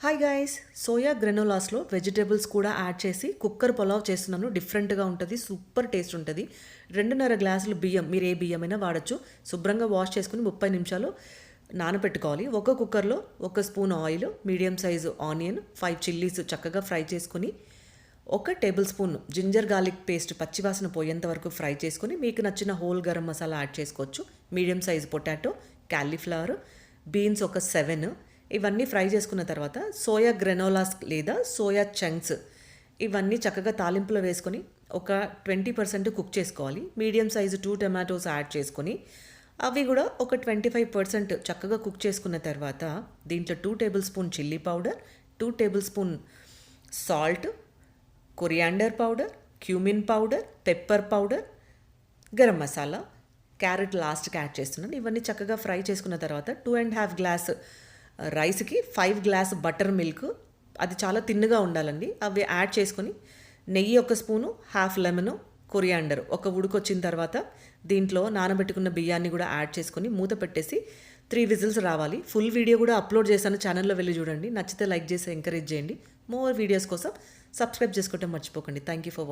Hi guys soya గ్రెనోలాస్లో vegetables కూడా add చేసి కుక్కర్ పులావ్ చేస్తున్నాను. డిఫరెంట్గా ఉంటుంది సూపర్ టేస్ట్ ఉంటుంది. రెండున్నర గ్లాసులు బియ్యం మీరు ఏ బియ్యం అయినా వాడచ్చు. శుభ్రంగా వాష్ చేసుకుని ముప్పై నిమిషాలు నానబెట్టుకోవాలి ఒక కుక్కర్లో ఒక spoon oil medium size onion five chillies చక్కగా ఫ్రై చేసుకుని ఒక table spoon ginger garlic paste పచ్చివాసన పోయేంత వరకు ఫ్రై చేసుకుని మీకు నచ్చిన హోల్ గరం మసాలా యాడ్ చేసుకోవచ్చు. Medium size potato cauliflower beans ఒక సెవెన్ ఇవన్నీ ఫ్రై చేసుకున్న తర్వాత సోయా గ్రెనోలాస్ లేదా సోయా చంక్స్ ఇవన్నీ చక్కగా తాలింపులో వేసుకొని ఒక ట్వంటీ పర్సెంట్ కుక్ చేసుకోవాలి. Medium size two tomatoes add చేసుకొని అవి కూడా ఒక ట్వంటీ ఫైవ్ పర్సెంట్ చక్కగా కుక్ చేసుకున్న తర్వాత దీంట్లో two tablespoon chilli powder two tablespoon salt coriander powder cumin powder pepper powder garam masala carrot లాస్ట్కి యాడ్ చేస్తున్నాను. ఇవన్నీ చక్కగా ఫ్రై చేసుకున్న తర్వాత టూ అండ్ హాఫ్ గ్లాస్ రైస్కి ఫైవ్ గ్లాస్ బటర్ మిల్క్. అది చాలా తిన్నగా ఉండాలండి. అవి యాడ్ చేసుకొని నెయ్యి ఒక స్పూను హాఫ్ లెమన్ కొరియాండర్ ఒక ఉడికొచ్చిన తర్వాత దీంట్లో నానబెట్టుకున్న బియ్యాన్ని కూడా యాడ్ చేసుకొని మూత పెట్టేసి త్రీ విజిల్స్ రావాలి. ఫుల్ వీడియో కూడా అప్లోడ్ చేశాను. ఛానల్లో వెళ్ళి చూడండి. నచ్చితే లైక్ చేసి ఎంకరేజ్ చేయండి. మోర్ వీడియోస్ కోసం సబ్స్క్రైబ్ చేసుకోవటం మర్చిపోకండి. Thank you for